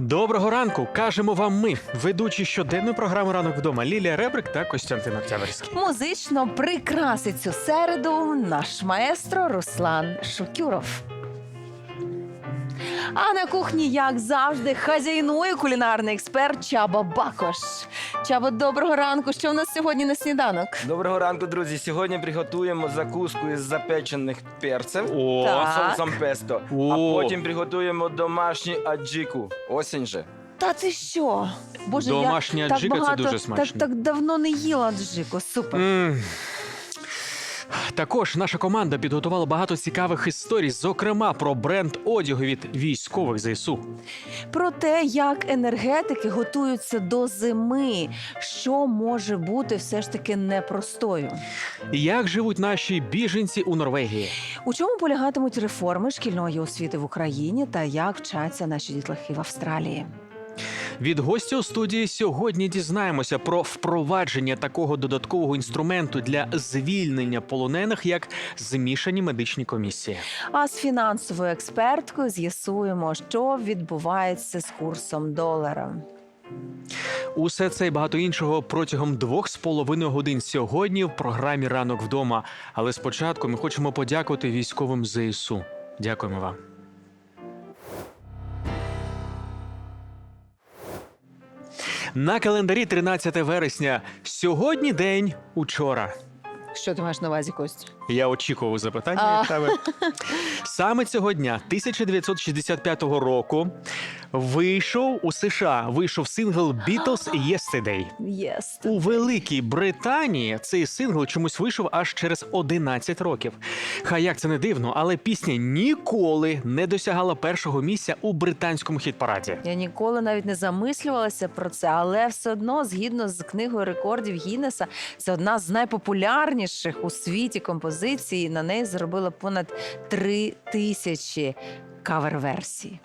Доброго ранку, кажемо вам ми, ведучі щоденної програми Ранок вдома Лілія Ребрик та Костянтин Октябрьський. Музично прикрасить цю середу наш маестро Руслан Шукюров. А на кухні, як завжди, хазяйнує кулінарний експерт Чаба Бакош. Чаба, доброго ранку. Що у нас сьогодні на сніданок? Доброго ранку, друзі. Сьогодні приготуємо закуску із запечених перців О, Так. соусом песто. А О. потім приготуємо домашню аджику. Осінь же. Та ти що? Боже, Домашня я так аджика це багато, дуже смачно. Так, так давно не їла аджику. Супер. М. Також наша команда підготувала багато цікавих історій, зокрема про бренд одягу від військових ЗСУ. Про те, як енергетики готуються до зими, що може бути все ж таки непростою. Як живуть наші біженці у Норвегії? У чому полягатимуть реформи шкільної освіти в Україні та як вчаться наші дітлахи в Австралії? Від гостя у студії сьогодні дізнаємося про впровадження такого додаткового інструменту для звільнення полонених, як змішані медичні комісії. А з фінансовою експерткою з'ясуємо, що відбувається з курсом долара. Усе це і багато іншого протягом двох з половиною годин сьогодні в програмі Ранок вдома. Але спочатку ми хочемо подякувати військовим ЗСУ. Дякуємо вам. На календарі 13 вересня. Сьогодні день учора. Що ти маєш на увазі, Кость? Я очікував запитання від тебе. Саме цього дня, 1965 року, вийшов у США вийшов сингл Beatles Yesterday. Єс. У Великій Британії цей сингл чомусь вийшов аж через 11 років. Хай як це не дивно, але пісня ніколи не досягала першого місця у британському хіт-параді. Я ніколи навіть не замислювалася про це, але все одно, згідно з книгою рекордів Гіннеса, це одна з найпопулярніших у світі композицій. На неї заробила понад три тисячі кавер-версій.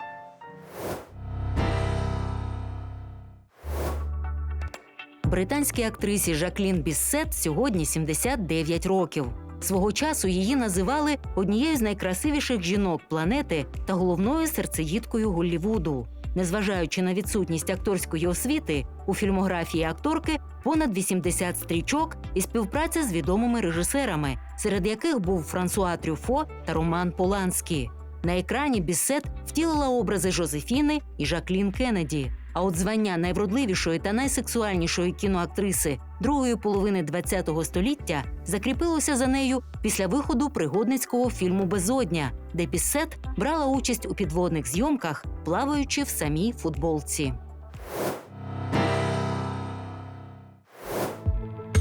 Британській актрисі Жаклін Біссет сьогодні 79 років. Свого часу її називали однією з найкрасивіших жінок планети та головною серцеїдкою Голлівуду. Незважаючи на відсутність акторської освіти, у фільмографії акторки понад 80 стрічок і співпраця з відомими режисерами, серед яких був Франсуа Трюфо та Роман Поланський. На екрані Біссет втілила образи Жозефіни і Жаклін Кеннеді. А от звання найвродливішої та найсексуальнішої кіноактриси другої половини ХХ століття закріпилося за нею після виходу пригодницького фільму Безодня, де Біссет брала участь у підводних зйомках, плаваючи в самій футболці.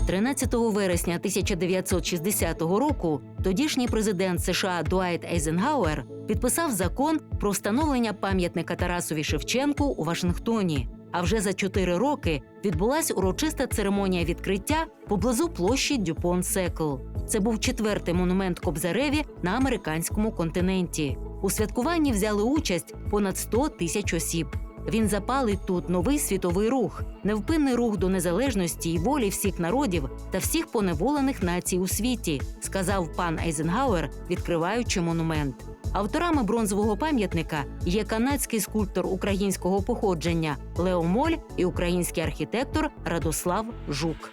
13 вересня 1960 року тодішній президент США Дуайт Ейзенгауер підписав закон про встановлення пам'ятника Тарасові Шевченку у Вашингтоні. А вже за чотири роки відбулася урочиста церемонія відкриття поблизу площі Дюпон Секл. Це був четвертий монумент Кобзареві на американському континенті. У святкуванні взяли участь понад 100 тисяч осіб. Він запалить тут новий світовий рух, невпинний рух до незалежності і волі всіх народів та всіх поневолених націй у світі, сказав пан Ейзенгауер, відкриваючи монумент. Авторами бронзового пам'ятника є канадський скульптор українського походження Лео Моль і український архітектор Радослав Жук.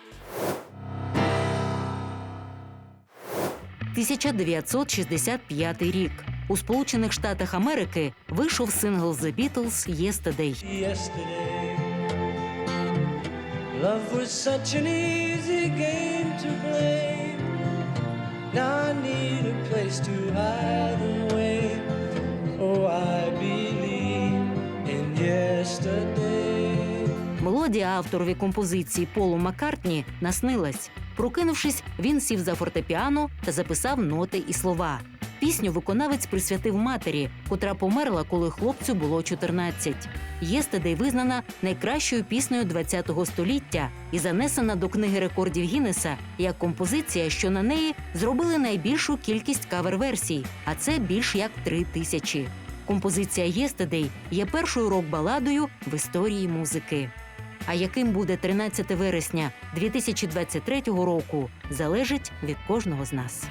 1965 рік. У Сполучених Штатах Америки вийшов сингл The Beatles «Yesterday». yesterday. Love was such an easy game to play. Now I need a place to hide away. Oh, I believe in yesterday. Мелодія авторові композиції Полу Маккартні наснилась. Прокинувшись, він сів за фортепіано та записав ноти і слова. Пісню виконавець присвятив матері, котра померла, коли хлопцю було 14. «Єстедей» визнана найкращою піснею ХХ століття і занесена до книги рекордів Гіннеса як композиція, що на неї зробили найбільшу кількість кавер-версій, а це більш як три тисячі. Композиція «Єстедей» є першою рок-баладою в історії музики. А яким буде 13 вересня 2023 року, залежить від кожного з нас.